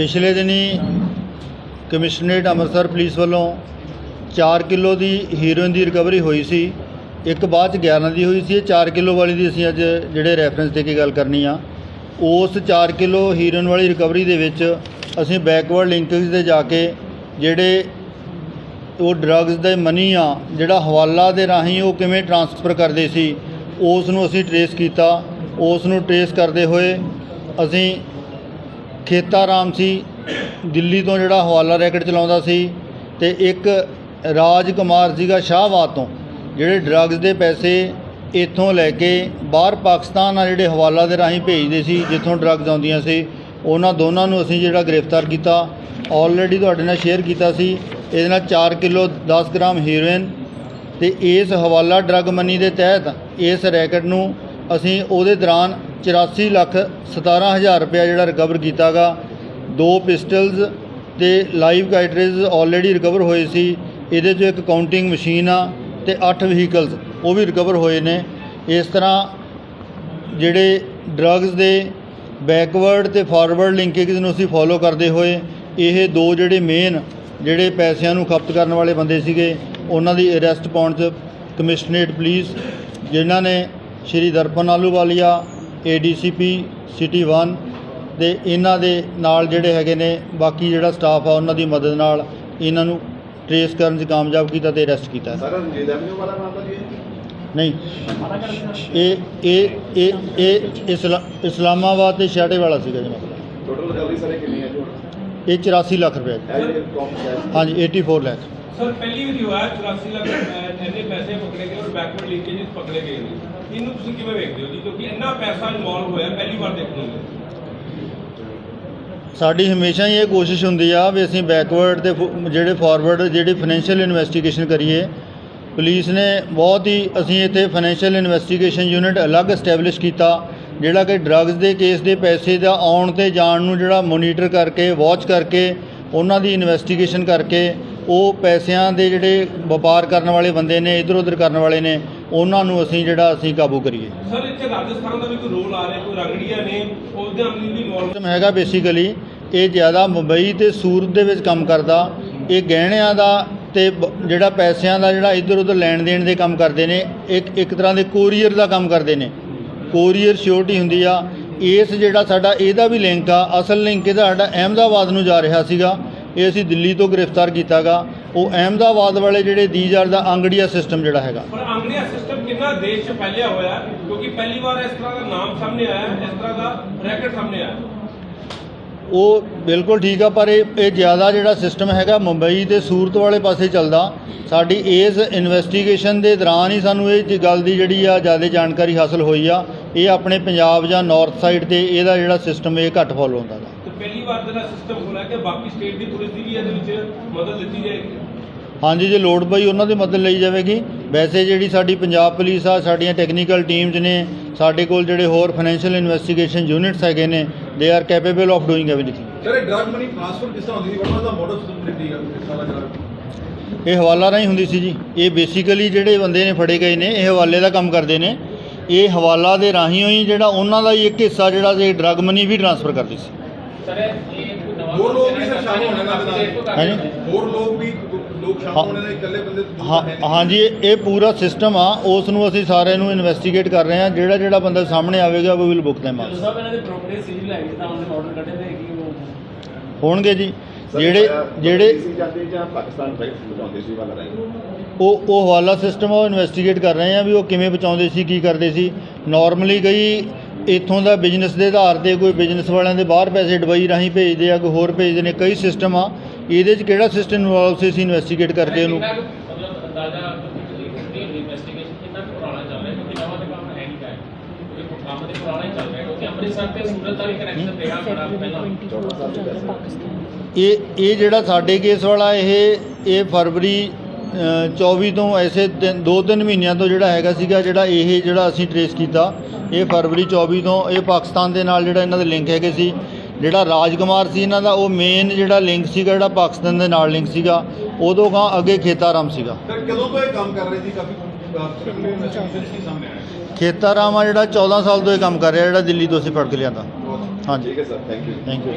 ਪਿਛਲੇ ਦਿਨੀ commissionerate Amritsar police ਵੱਲੋਂ 4 ਕਿਲੋ ਦੀ ਹੀਰੋਇਨ ਦੀ ਰਿਕਵਰੀ ਹੋਈ ਸੀ। ਇੱਕ ਬਾਅਦ ਚ 11 ਦੀ ਹੋਈ ਸੀ। ਇਹ 4 ਕਿਲੋ ਵਾਲੀ ਦੀ ਅਸੀਂ ਅੱਜ ਜਿਹੜੇ ਰੈਫਰੈਂਸ ਦੇ ਕੇ ਗੱਲ ਕਰਨੀ ਆ। ਉਸ 4 ਕਿਲੋ ਹੀਰੋਇਨ ਵਾਲੀ ਰਿਕਵਰੀ ਦੇ ਵਿੱਚ ਅਸੀਂ ਬੈਕਵਰਡ ਲਿੰਕੇਜ ਦੇ ਜਾ ਕੇ ਜਿਹੜੇ ਉਹ ਡਰੱਗਸ ਦੇ ਮਨੀ ਆ, ਜਿਹੜਾ ਹਵਾਲਾ ਦੇ ਰਾਹੀਂ ਉਹ ਕਿਵੇਂ ਟਰਾਂਸਫਰ ਕਰਦੇ ਸੀ, ਉਸ ਨੂੰ ਅਸੀਂ ਟਰੇਸ ਕੀਤਾ। ਉਸ ਨੂੰ ਟਰੇਸ ਕਰਦੇ ਹੋਏ ਅਸੀਂ ਖੇਤਾ ਰਾਮ ਸੀ, ਦਿੱਲੀ ਤੋਂ ਜਿਹੜਾ ਹਵਾਲਾ ਰੈਕਟ ਚਲਾਉਂਦਾ ਸੀ ਤੇ ਇੱਕ ਰਾਜ ਕੁਮਾਰ ਸੀਗਾ ਸ਼ਾਹਬਾਦ ਤੋਂ, ਜਿਹੜੇ ਡਰੱਗਸ ਦੇ ਪੈਸੇ ਇੱਥੋਂ ਲੈ ਕੇ ਬਾਹਰ ਪਾਕਿਸਤਾਨ ਆ ਜਿਹੜੇ ਹਵਾਲਾ ਦੇ ਰਾਹੀਂ ਭੇਜਦੇ ਸੀ, ਜਿੱਥੋਂ ਡਰੱਗਸ ਆਉਂਦੀਆਂ ਸੀ, ਉਹਨਾਂ ਦੋਨਾਂ ਨੂੰ ਅਸੀਂ ਜਿਹੜਾ ਗ੍ਰਿਫਤਾਰ ਕੀਤਾ ਆਲਰੇਡੀ ਤੁਹਾਡੇ ਨਾਲ ਸ਼ੇਅਰ ਕੀਤਾ ਸੀ, ਇਹਦੇ ਨਾਲ 4 ਕਿਲੋ 10 ਗ੍ਰਾਮ ਹੀਰੋਇਨ ਤੇ ਇਸ ਹਵਾਲਾ ਡਰੱਗ ਮਨੀ ਦੇ ਤਹਿਤ ਇਸ ਰੈਕਟ ਨੂੰ ਅਸੀਂ ਉਹਦੇ ਦੌਰਾਨ 84 ਲੱਖ 17000 ਰੁਪਇਆ ਜਿਹੜਾ ਰਿਕਵਰ ਕੀਤਾਗਾ। ਦੋ ਪਿਸਟਲਸ ਤੇ ਲਾਈਵ ਕਾਈਟਰੇਜ ਆਲਰੇਡੀ ਰਿਕਵਰ ਹੋਏ ਸੀ। ਇਹਦੇ 'ਚ ਇੱਕ ਕਾਊਂਟਿੰਗ ਮਸ਼ੀਨ ਆ ਤੇ 8 ਵਹੀਕਲਸ ਉਹ ਵੀ ਰਿਕਵਰ ਹੋਏ ਨੇ। ਇਸ ਤਰ੍ਹਾਂ ਜਿਹੜੇ ਡਰੱਗਸ ਦੇ ਬੈਕਵਰਡ ਤੇ ਫਾਰਵਰਡ ਲਿੰਕੇਜ ਨੂੰ ਅਸੀਂ ਫੋਲੋ ਕਰਦੇ ਹੋਏ, ਇਹ ਦੋ ਜਿਹੜੇ ਮੇਨ ਜਿਹੜੇ ਪੈਸਿਆਂ ਨੂੰ ਖਪਤ ਕਰਨ ਵਾਲੇ ਬੰਦੇ ਸੀਗੇ, ਉਹਨਾਂ ਦੀ ਅਰੈਸਟ ਪਾਉਣ 'ਚ ਕਮਿਸ਼ਨਰੇਟ ਪੁਲਿਸ ਜਿਨ੍ਹਾਂ ਨੇ ਸ਼੍ਰੀ ਦਰਪਨ ਆਲੂਵਾਲੀਆ ਏਡੀਸੀਪੀ ਸਿਟੀ 1 ਤੇ ਇਹਨਾਂ ਦੇ ਨਾਲ ਜਿਹੜੇ ਹੈਗੇ ਨੇ ਬਾਕੀ ਜਿਹੜਾ ਸਟਾਫ ਆ ਉਹਨਾਂ ਦੀ ਮਦਦ ਨਾਲ ਇਹਨਾਂ ਨੂੰ ਟਰੇਸ ਕਰਨ 'ਚ ਕਾਮਯਾਬ ਕੀਤਾ ਤੇ ਅਰੈਸਟ ਕੀਤਾ। ਸਰ ਰਣਜੀਤ ਐਵਨਿਊ ਵਾਲਾ ਮਾਮਲਾ ਜੀ ਨਹੀਂ। ਇਹ ਇਹ ਇਹ ਇਹ ਇਸਲਾ ਇਸਲਾਮਾਬਾਦ ਤੇ ਛਾੜੇ ਵਾਲਾ ਸੀਗਾ ਜੀ ਟੋਟਲ ਰਿਕਵਰੀ ਸਰ ਕਿੰਨੀ ਹੈ ਇਹ 84 ਲੱਖ ਰੁਪਏ ਦੀ। ਹਾਂਜੀ 84 ਲੱਖ। ਸਰ ਪਹਿਲੀ ਵਾਰੀ ਹੋਇਆ 84 ਲੱਖ ਇੰਨੇ ਪੈਸੇ ਪਕੜੇ ਗਏ ਔਰ ਬੈਕਵਰਡ ਲੀਕੇजेस ਪਕੜੇ ਗਏ ਨੇ। ਇਹਨੂੰ ਤੁਸੀਂ ਕਿਵੇਂ ਵੇਖਦੇ ਹੋ ਜੀ? ਕਿਉਂਕਿ ਇੰਨਾ ਪੈਸਾ ਇਨਵੋਲਵ ਹੋਇਆ, ਪਹਿਲੀ ਵਾਰ ਦੇਖਣ ਨੂੰ ਸਾਡੀ ਹਮੇਸ਼ਾ ਹੀ ਇਹ ਕੋਸ਼ਿਸ਼ ਹੁੰਦੀ ਆ ਵੀ ਅਸੀਂ ਬੈਕਵਰਡ ਤੇ ਫੋ- ਜਿਹੜੇ ਫਾਰਵਰਡ ਜਿਹੜੀ ਫਾਈਨੈਂਸ਼ੀਅਲ ਇਨਵੈਸਟੀਗੇਸ਼ਨ ਕਰੀਏ। ਪੁਲਿਸ ਨੇ ਬਹੁਤ ਹੀ, ਅਸੀਂ ਇੱਥੇ ਫਾਈਨੈਂਸ਼ੀਅਲ ਇਨਵੈਸਟੀਗੇਸ਼ਨ ਯੂਨਿਟ ਅਲੱਗ ਐਸਟੈਬਲਿਸ਼ ਕੀਤਾ, ਜਿਹੜਾ ਕਿ ਡਰੱਗਸ ਦੇ ਕੇਸ ਦੇ ਪੈਸੇ ਦਾ ਆਉਣ ਤੇ ਜਾਣ ਨੂੰ ਜਿਹੜਾ ਮੋਨੀਟਰ ਕਰਕੇ ਵਾਚ ਕਰਕੇ, ਉਹਨਾਂ ਦੀ ਇਨਵੈਸਟੀਗੇਸ਼ਨ ਕਰਕੇ, ਉਹ ਪੈਸਿਆਂ ਦੇ ਜਿਹੜੇ ਵਪਾਰ ਕਰਨ ਵਾਲੇ ਬੰਦੇ ਨੇ ਇਧਰ ਉਧਰ ਕਰਨ ਵਾਲੇ ਨੇ ਉਹਨਾਂ ਨੂੰ ਅਸੀਂ ਜਿਹੜਾ ਅਸੀਂ ਕਾਬੂ ਕਰੀਏ। ਸਰ ਇੱਥੇ ਰਾਜਸਥਾਨ ਦਾ ਵੀ ਕੋਈ ਰੋਲ ਆ ਰਿਹਾ ਕੋਈ ਰੰਗੜੀਆਂ ਨੇ ਉਹਦੇ ਨਾਲ ਵੀ ਇਨਵੋਲਵ ਹੈਗਾ ਬੇਸਿਕਲੀ ਇਹ ਜ਼ਿਆਦਾ ਮੁੰਬਈ ਤੇ ਸੂਰਤ ਦੇ ਵਿੱਚ ਕੰਮ ਕਰਦਾ ਇਹ ਗਹਿਣਿਆਂ ਦਾ ਤੇ ਜਿਹੜਾ ਪੈਸਿਆਂ ਦਾ ਜਿਹੜਾ ਇੱਧਰ ਉੱਧਰ ਲੈਣ ਦੇਣ ਦੇ ਕੰਮ ਕਰਦੇ ਨੇ ਇੱਕ ਇੱਕ ਤਰ੍ਹਾਂ ਦੇ ਕੋਰੀਅਰ ਦਾ ਕੰਮ ਕਰਦੇ ਨੇ। ਕੋਰੀਅਰ ਸਿਕਿਉਰਿਟੀ ਹੁੰਦੀ ਆ ਇਸ ਜਿਹੜਾ ਸਾਡਾ ਇਹਦਾ ਵੀ ਲਿੰਕ ਆ ਅਸਲ ਲਿੰਕ ਇਹਦਾ ਸਾਡਾ ਅਹਿਮਦਾਬਾਦ ਨੂੰ ਜਾ ਰਿਹਾ ਸੀਗਾ ਇਹ ਅਸੀਂ ਦਿੱਲੀ ਤੋਂ ਗ੍ਰਿਫਤਾਰ ਕੀਤਾਗਾ। ਉਹ ਅਹਿਮਦਾਬਾਦ ਵਾਲੇ ਜਿਹੜੇ ਦੀਜ ਆਰ ਦਾ ਅੰਗੜੀਆ ਸਿਸਟਮ ਜਿਹੜਾ ਹੈਗਾ। ਪਰ ਅੰਗੜੀਆ ਸਿਸਟਮ ਕਿੰਨਾ ਦੇਸ਼ 'ਚ ਫੈਲਿਆ ਹੋਇਆ? ਕਿਉਂਕਿ ਪਹਿਲੀ ਵਾਰ ਇਸ ਤਰ੍ਹਾਂ ਦਾ ਨਾਮ ਸਾਹਮਣੇ ਆਇਆ ਇਸ ਤਰ੍ਹਾਂ ਦਾ ਰੈਕਟ ਸਾਹਮਣੇ ਆਇਆ ਉਹ ਬਿਲਕੁਲ ਠੀਕ ਆ ਪਰ ਇਹ ਇਹ ਜ਼ਿਆਦਾ ਜਿਹੜਾ ਸਿਸਟਮ ਹੈਗਾ ਮੁੰਬਈ ਤੇ ਸੂਰਤ ਵਾਲੇ ਪਾਸੇ ਚੱਲਦਾ। ਸਾਡੀ ਇਸ ਇਨਵੈਸਟੀਗੇਸ਼ਨ ਦੇ ਦੌਰਾਨ ਹੀ ਸਾਨੂੰ ਇਹ ਗੱਲ ਦੀ ਜਿਹੜੀ ਆ ਜ਼ਿਆਦਾ ਜਾਣਕਾਰੀ ਹਾਸਲ ਹੋਈ ਆ। ਇਹ ਆਪਣੇ ਪੰਜਾਬ ਜਾਂ ਨਾਰਥ ਸਾਈਡ ਤੇ ਇਹਦਾ ਜਿਹੜਾ ਸਿਸਟਮ ਇਹ ਘੱਟ ਫੋਲੋ ਹੁੰਦਾ। ਪਹਿਲੀ ਵਾਰ ਜਿਹੜਾ ਸਿਸਟਮ ਹੋਣਾ ਕਿ ਬਾਕੀ ਸਟੇਟ ਦੀ ਪੁਲਿਸ ਦੀ ਵੀ ਇਹਦੇ ਵਿੱਚ ਮਦਦ ਲਿੱਤੀ ਜਾਏਗੀ। ਹਾਂਜੀ ਜੇ ਲੋੜ ਪਈ ਉਹਨਾਂ ਦੀ ਮਦਦ ਲਈ ਜਾਵੇਗੀ। ਵੈਸੇ ਜਿਹੜੀ ਸਾਡੀ ਪੰਜਾਬ ਪੁਲਿਸ ਆ ਸਾਡੀਆਂ ਟੈਕਨੀਕਲ ਟੀਮਸ ਨੇ ਸਾਡੇ ਕੋਲ ਜਿਹੜੇ ਹੋਰ ਫਾਈਨੈਂਸ਼ੀਅਲ ਇਨਵੈਸਟੀਗੇਸ਼ਨ ਯੂਨਿਟਸ ਹੈਗੇ ਨੇ they are capable of doing everything sir ਇਹ ਡਰਗ ਮਨੀ ਟ੍ਰਾਂਸਫਰ ਕਿਸ ਤਰ੍ਹਾਂ ਹੁੰਦੀ ਸੀ? ਵਟ ਦਾ ਮੋਡਲ ਸਿਸਟਮ ਹੈ ਕਿਸ ਤਰ੍ਹਾਂ ਲੱਗ ਰਿਹਾ ਇਹ ਹਵਾਲਾ ਰਾਹੀਂ ਹੁੰਦੀ ਸੀ ਜੀ। ਇਹ ਬੇਸਿਕਲੀ ਜਿਹੜੇ ਬੰਦੇ ਨੇ ਫੜੇ ਗਏ ਨੇ ਇਹ ਹਵਾਲੇ ਦਾ ਕੰਮ ਕਰਦੇ ਨੇ। ਇਹ ਹਵਾਲਾ ਦੇ ਰਾਹੀਂ ਹੀ ਜਿਹੜਾ ਉਹਨਾਂ ਦਾ ਹੀ ਇੱਕ ਹਿੱਸਾ ਜਿਹੜਾ ਸੀ ਡਰਗ ਮਨੀ ਵੀ ਟ੍ਰਾਂਸਫਰ ਕਰਦੇ ਸੀ। ਹੋਰ ਲੋਕ ਵੀ ਸਰ ਸ਼ਾਮਲ ਹੋਣੇ ਨਾਲ ਹਾਂਜੀ। ਹੋਰ ਲੋਕ ਵੀ ਲੋਕ ਸ਼ਾਮਲ ਹੋਣੇ ਨੇ ਇਕੱਲੇ ਬੰਦੇ ਤੋਂ ਹਾਂ ਹੈ ਨਹੀਂ। ਹਾਂਜੀ ਇਹ ਇਹ ਪੂਰਾ ਸਿਸਟਮ ਆ। ਉਸ ਨੂੰ ਅਸੀਂ ਸਾਰਿਆਂ ਨੂੰ ਇਨਵੈਸਟੀਗੇਟ ਕਰ ਰਹੇ ਹਾਂ। ਜਿਹੜਾ ਜਿਹੜਾ ਬੰਦਾ ਸਾਹਮਣੇ ਆਵੇਗਾ we will book them up sahib ਇਹਨਾਂ ਦੇ ਪ੍ਰੋਪਰਟੀ ਸੀਲ ਲੈ ਗਏ ਤਾਂ ਉਹਨੇ ਆਰਡਰ ਕੱਢੇ ਤੇ ਕੀ ਉਹ ਹੋਣਗੇ ਜੀ। ਜਿਹੜੇ ਜਿਹੜੇ DC ਜਾਂਦੇ ਜਾਂ ਪਾਕਿਸਤਾਨ ਫਾਈਟ ਬਚਾਉਂਦੇ ਸੀ ਵਾਲਾ ਰਾਈ ਉਹ ਉਹ ਹਵਾਲਾ ਸਿਸਟਮ ਆ ਉਹ ਇਨਵੈਸਟੀਗੇਟ ਕਰ ਰਹੇ ਆ ਵੀ ਉਹ ਕਿਵੇਂ ਬਚਾਉਂਦੇ ਸੀ ਕੀ ਕਰਦੇ ਸੀ। ਨਾਰਮਲੀ ਕਈ ਇੱਥੋਂ ਦਾ ਬਿਜ਼ਨਸ ਦੇ ਆਧਾਰ ਤੇ ਕੋਈ ਬਿਜ਼ਨਸ ਵਾਲਿਆਂ ਦੇ ਬਾਹਰ ਪੈਸੇ ਦੁਬਈ ਰਾਹੀਂ ਭੇਜਦੇ ਆ ਕੋਈ ਹੋਰ ਭੇਜਦੇ ਨੇ ਕਈ ਸਿਸਟਮ ਆ। ਇਹਦੇ 'ਚ ਕਿਹੜਾ ਸਿਸਟਮ ਇਨਵੋਲਵ ਸੀ ਅਸੀਂ ਇਨਵੈਸਟੀਗੇਟ ਕਰਕੇ ਉਹਨੂੰ। ਇਹ ਇਹ ਜਿਹੜਾ ਸਾਡੇ ਕੇਸ ਵਾਲਾ ਇਹ ਇਹ ਫਰਵਰੀ 24 ਤੋਂ ਐਸੇ ਤਿੰਨ- ਦੋ ਤਿੰਨ ਮਹੀਨਿਆਂ ਤੋਂ ਜਿਹੜਾ ਹੈਗਾ ਸੀਗਾ ਜਿਹੜਾ ਇਹ ਜਿਹੜਾ ਅਸੀਂ ਟਰੇਸ ਕੀਤਾ ਇਹ ਫਰਵਰੀ 24 ਤੋਂ ਇਹ ਪਾਕਿਸਤਾਨ ਦੇ ਨਾਲ ਜਿਹੜਾ ਇਹਨਾਂ ਦੇ ਲਿੰਕ ਹੈਗੇ ਸੀ। ਜਿਹੜਾ ਰਾਜਕੁਮਾਰ ਸੀ ਇਹਨਾਂ ਦਾ ਉਹ ਮੇਨ ਜਿਹੜਾ ਲਿੰਕ ਸੀਗਾ ਜਿਹੜਾ ਪਾਕਿਸਤਾਨ ਦੇ ਨਾਲ ਲਿੰਕ ਸੀਗਾ ਉਦੋਂ ਗਾਂ ਅੱਗੇ ਖੇਤਾਰਾਮ ਸੀਗਾ। ਸਰ ਕਦੋਂ ਤੋਂ ਇਹ ਕੰਮ ਕਰ ਰਹੇ ਸੀ? ਕਾਫੀ ਇਨਵੈਸਟੀਗੇਸ਼ਨ ਸੀ ਸਾਹਮਣੇ ਆਇਆ। ਖੇਤਾਰਾਮ ਆ ਜਿਹੜਾ 14 ਸਾਲ ਤੋਂ ਇਹ ਕੰਮ ਕਰ ਰਿਹਾ ਜਿਹੜਾ ਦਿੱਲੀ ਤੋਂ ਅਸੀਂ ਫੜ ਕੇ ਲਿਆਂਦਾ। ਹਾਂਜੀ। ਠੀਕ ਹੈ sir thank you thank you